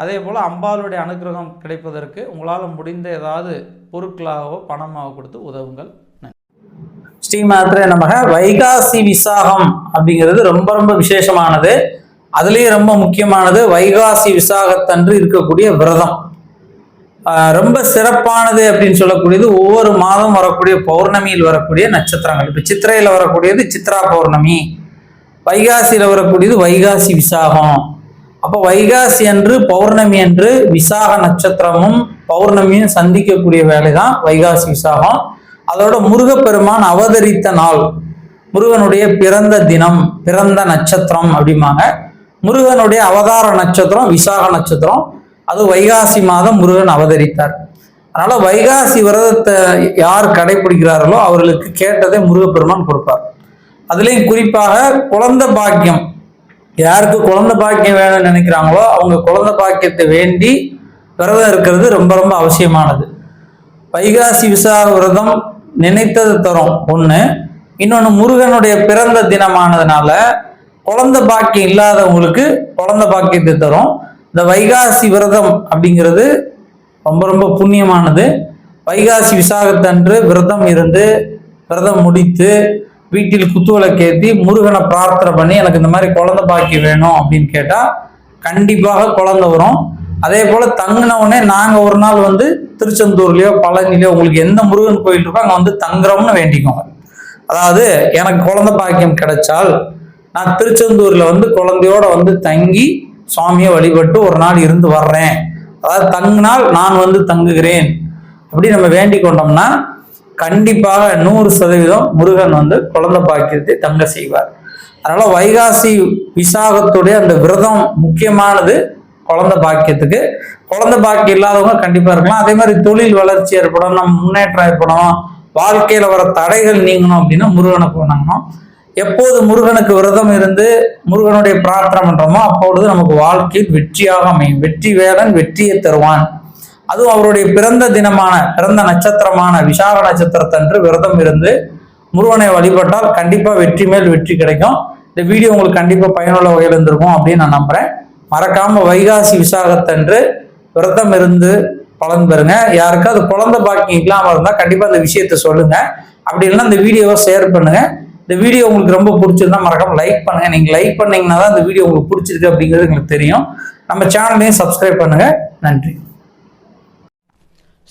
அதே போல் அம்பாளுடைய அனுகிரகம் கிடைப்பதற்கு உங்களால் முடிந்த ஏதாவது பொருட்களாகவோ பணமாகவோ கொடுத்து உதவுங்கள். ஸ்ரீமாத்திரே நமக. வைகாசி விசாகம் அப்படிங்கிறது ரொம்ப ரொம்ப விசேஷமானது. அதுலேயும் ரொம்ப முக்கியமானது வைகாசி விசாகத்தன்று இருக்கக்கூடிய விரதம். ரொம்ப சிறப்பானது அப்படின்னு சொல்லக்கூடியது ஒவ்வொரு மாதம் வரக்கூடிய பௌர்ணமியில் வரக்கூடிய நட்சத்திரங்கள். இப்போ சித்திரையில் வரக்கூடியது சித்ரா பௌர்ணமி. வைகாசியில் வரக்கூடியது வைகாசி விசாகம். அப்போ வைகாசி அன்று பௌர்ணமி அன்று விசாக நட்சத்திரமும் பௌர்ணமியும் சந்திக்கக்கூடிய வேலை தான் வைகாசி விசாகம். அதோட முருகப்பெருமான் அவதரித்த நாள் முருகனுடைய பிறந்த தினம் பிறந்த நட்சத்திரம் அப்படிம்பாங்க. முருகனுடைய அவதார நட்சத்திரம் விசாக நட்சத்திரம். அது வைகாசி மாதம் முருகன் அவதரித்தார். அதனால வைகாசி விரதத்தை யார் கடைபிடிக்கிறார்களோ அவர்களுக்கு கேட்டதை முருகப்பெருமான் கொடுப்பார். அதுலேயும் குறிப்பாக குழந்தை பாக்கியம். யாருக்கு குழந்தை பாக்கியம் வேணும்னு நினைக்கிறாங்களோ அவங்க குழந்தை பாக்கியத்தை வேண்டி விரதம் இருக்கிறது ரொம்ப ரொம்ப அவசியமானது. வைகாசி விசாக விரதம் நினைத்தது தரும். ஒன்று இன்னொன்று முருகனுடைய பிறந்த தினமானதுனால குழந்தை பாக்கியம் இல்லாதவங்களுக்கு குழந்தை பாக்கியத்தை தரும். இந்த வைகாசி விரதம் அப்படிங்கிறது ரொம்ப ரொம்ப புண்ணியமானது. வைகாசி விசாகத்தன்று விரதம் இருந்து விரதம் முடித்து வீட்டில் குத்துவிளக்கேற்றி முருகனை பிரார்த்தனை பண்ணி எனக்கு இந்த மாதிரி குழந்தை பாக்கியம் வேணும் அப்படின்னு கேட்டால் கண்டிப்பாக குழந்தை வரும். அதே போல் தங்கினவுடனே நாங்கள் ஒரு நாள் வந்து திருச்செந்தூர்லேயோ பழனிலையோ உங்களுக்கு எந்த முருகன் கோயில் இருக்கோ அங்கே வந்து தங்குறோம்னு வேண்டிக்கோங்க. அதாவது எனக்கு குழந்தை பாக்கியம் கிடைச்சால் நான் திருச்செந்தூரில் வந்து குழந்தையோட வந்து தங்கி சுவாமியை வழிபட்டு ஒரு நாள் இருந்து வர்றேன். அதாவது தங்கினால் நான் வந்து தங்குகிறேன். அப்படி நம்ம வேண்டிக் கொண்டோம்னா கண்டிப்பாக நூறு சதவீதம் முருகன் வந்து குழந்தை பாக்கியத்தை தங்க செய்வார். அதனால வைகாசி விசாகத்துடைய அந்த விரதம் முக்கியமானது குழந்தை பாக்கியத்துக்கு. குழந்தை பாக்கியம் இல்லாதவங்க கண்டிப்பா இருக்கலாம். அதே மாதிரி தொழில் வளர்ச்சி ஏற்படும் நம்ம முன்னேற்றம் ஏற்படும் வாழ்க்கையில வர தடைகள் நீங்கணும் அப்படின்னா முருகனுக்கு வணங்கணும் எப்போது முருகனுக்கு விரதம் இருந்து முருகனுடைய பிரார்த்தனை பண்றோமோ அப்பொழுது நமக்கு வாழ்க்கையில் வெற்றியாக அமையும். வெற்றி வேலன் வெற்றியை தருவான். அதுவும் அவருடைய பிறந்த தினமான பிறந்த நட்சத்திரமான விசாக நட்சத்திரத்தன்று விரதம் இருந்து முருகனை வழிபட்டால் கண்டிப்பா வெற்றி மேல் வெற்றி கிடைக்கும். இந்த வீடியோ உங்களுக்கு கண்டிப்பா பயனுள்ள வகையில் இருந்திருக்கும் அப்படின்னு நான் நம்புறேன். மறக்காம வைகாசி விசாகத்தன்று விரதம் இருந்து பலன் பெறுங்க. யாருக்காவது குழந்தை பாக்கியம் இல்லாமல் இருந்தால் கண்டிப்பா அந்த விஷயத்த சொல்லுங்க. அப்படி இல்லைன்னா இந்த வீடியோவை ஷேர் பண்ணுங்க. இந்த வீடியோ உங்களுக்கு ரொம்ப பிடிச்சிருந்தா மறக்காம லைக் பண்ணுங்க. நீங்க லைக் பண்ணீங்கன்னா தான் இந்த வீடியோ உங்களுக்கு பிடிச்சிருக்கு அப்படிங்கிறது எங்களுக்கு தெரியும். நம்ம சேனலையும் சப்ஸ்கிரைப் பண்ணுங்க. நன்றி.